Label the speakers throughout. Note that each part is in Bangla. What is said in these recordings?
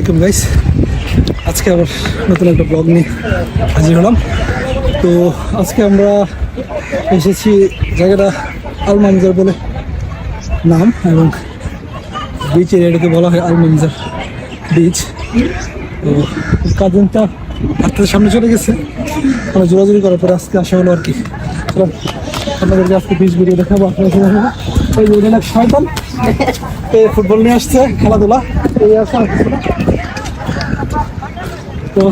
Speaker 1: আলাইকুম গাইস আজকে আবার নতুন একটা ব্লগ নিয়ে হাজির হলাম। তো আজকে আমরা এসেছি জায়গাটা আলমানজার বলে নাম এবং বিচ এরিয়াটাকে বলা হয় আলমানজার বিচ তো কাজিনটা হাতের সামনে চলে গেছে। আমরা জোরাজুরি করার পরে আজকে আসা হলো আর কি। আপনাদেরকে আজকে বিচ ভিডিও দেখাবো, আপনারা এখানে শয়তান। ফুটবল নিয়ে আসছে খেলাধুলা এই আছে আর কিছু না। তো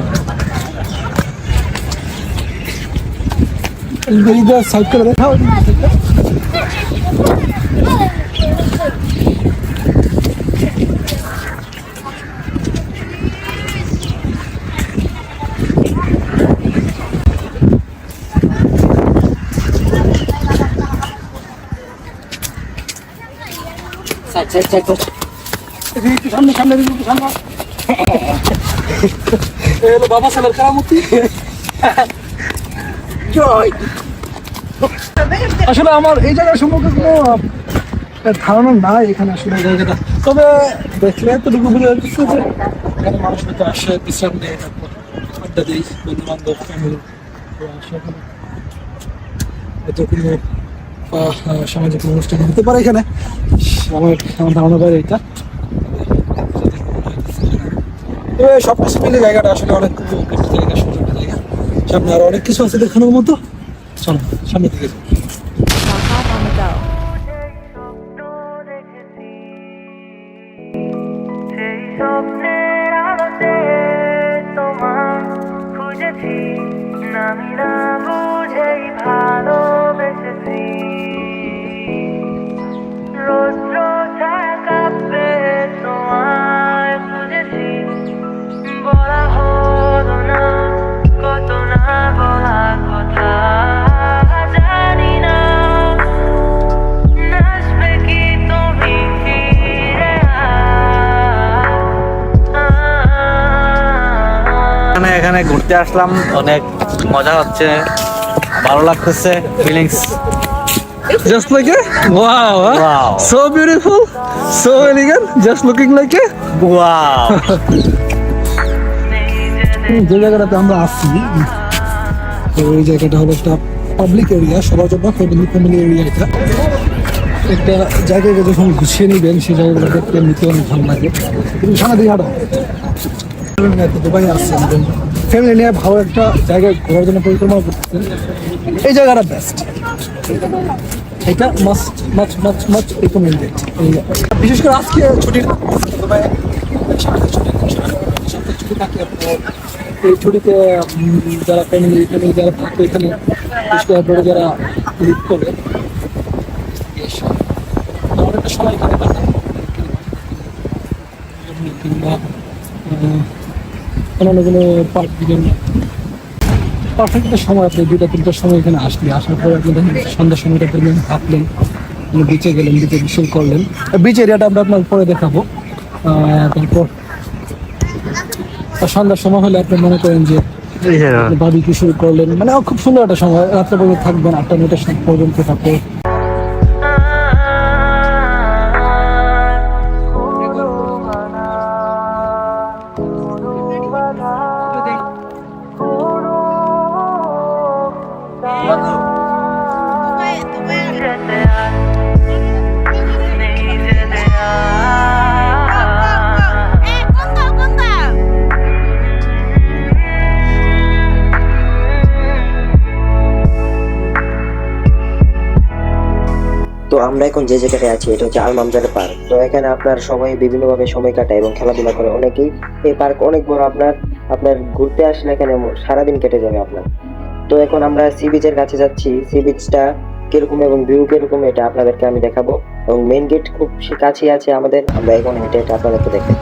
Speaker 1: এইটা সাইড করে দেখাও এদিকে একটু সামনে সামনে একটু সামনে। এই হলো বাবা ছেলের কেরামতি। জয়। আসলে আমার এই জায়গার সম্পর্কে কোনো ধারণা নাই এখানে আসলে জায়গাটা। তবে দেখলে এতটুকু বুঝে যাচ্ছে যে এখানে মানুষ হয়তো আসে, বিশ্রাম নেয়, তারপর আড্ডা দিই বন্ধু বান্ধব ফ্যামিলি আসে এখানে। হয়তো কোনো সামাজিক অনুষ্ঠান হতে পারে এখানে। আমার আমার ধারণা বাইরে এটা। তবে সব কিছু মিলে জায়গাটা আসলে অনেক জায়গা জায়গা। সামনে আরও অনেক কিছু আছে দেখানোর মতো। চলো সামনে দিকে
Speaker 2: এখানে ঘুরতে আসলাম। অনেক মজা হচ্ছে ভালো লাগতেছে feelings
Speaker 1: Just like a wow, huh?
Speaker 2: Wow.
Speaker 1: So beautiful, so elegant, just looking like a
Speaker 2: wow
Speaker 1: যে জায়গাটাতে আমরা আসছি তো এই জায়গাটা হলো একটা পাবলিক এরিয়া সবার জন্য ফ্যামিলি ফ্যামিলি এরিয়া এটা। একটা জায়গাকে যখন গুছিয়ে নিবেন সেই জায়গাগুলো দেখতে নিতে অনেক ভালো লাগে। কিন্তু দিয়ে হাঁটো। দুবাই আসছে ফ্যামিলি নিয়ে ভালো একটা জায়গায় ঘোরার জন্য পরিকল্পনা করতেছেন এই জায়গাটা বেস্ট এটা মাস্ট মাছ মাছ মাছ রিকমেন্ডেড বিশেষ করে আজকে ছুটির এই ছুটিতে যারা ফ্যামিলি ফ্যামিলি যারা থাকে এখানে, বিশেষ করে আপনারা যারা লিড করে অনেকটা সময় কাটায় কিংবা অন্যান্য পার্ক দিবেন পারফেক্ট সময় আপনি দুইটা তিনটার সময় এখানে আসলে। আসার পরে আপনি দেখেন সন্ধ্যার সময়টা দেখলেন ভাবলেন বিচে গেলেন বিচে গোসল করলেন। বিচ এরিয়াটা আমরা আপনার পরে দেখাবো। তারপর সন্ধ্যার সময় হলে আপনি মনে করেন যে ভাবি কি শুরু করলেন। মানে খুব সুন্দর একটা সময়। রাত্রে পর্যন্ত থাকবেন আটটা নয়টা পর্যন্ত তারপর
Speaker 3: তো আমরা এখন যে জায়গাটায় আছি, এটা হচ্ছে আলমামজার পার্ক। তো এখানে আপনার সবাই বিভিন্নভাবে সময় কাটায় এবং খেলাধুলা করে। অনেকেই এই পার্ক অনেক বড়, আপনার আপনার ঘুরতে আসলে এখানে সারাদিন কেটে যাবে আপনার। তো এখন আমরা সি বিচের কাছে যাচ্ছি। সি বিচটা কীরকম এবং ভিউ কীরকম এটা আপনাদেরকে আমি দেখাবো। এবং মেইন গেট খুব কাছেই আছে আমাদের। আমরা এখন হেঁটে হেঁটে আপনাদেরকে দেখাই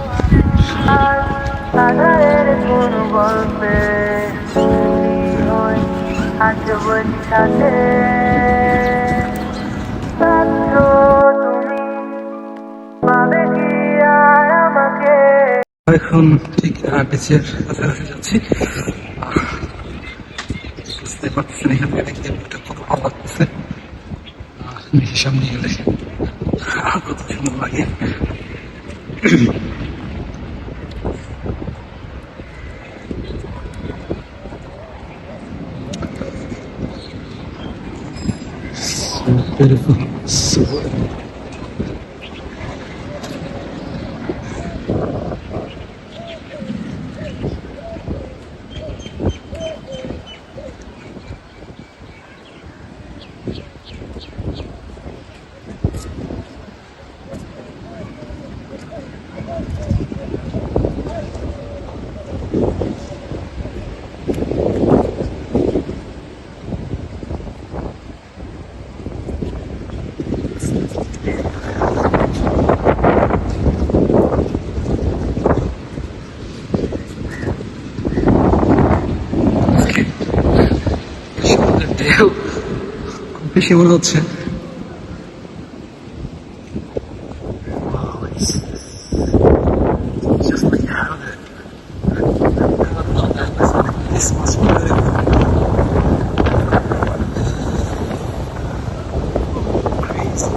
Speaker 1: এখন ঠিক বিচের কাছাকাছি যাচ্ছি Bak seni yemekten bütün konu anlatması. Muhteşem değildir. Anlatmışım bunları. Beautiful. So ঢেউ খুব বেশি মনে হচ্ছে Wow, it's just like out of it. This must be beautiful. Crazy.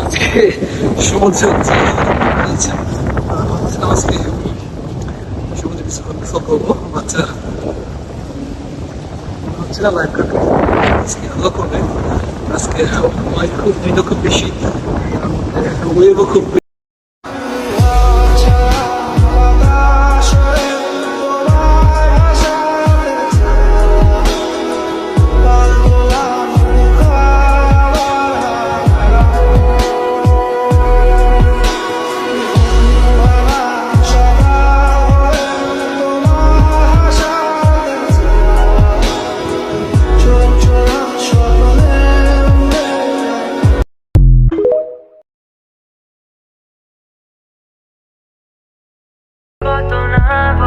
Speaker 1: আজকে সমুদ্রে হচ্ছে আজকে সমুদ্রে কিছুক্ষণ গোসল করব বাচ্চা না লাইফ কাটবে আজকে আলো করবে। আজকে মাইক খুব ভিন্ন খুব বেশি। ওয়েভও খুব Botonave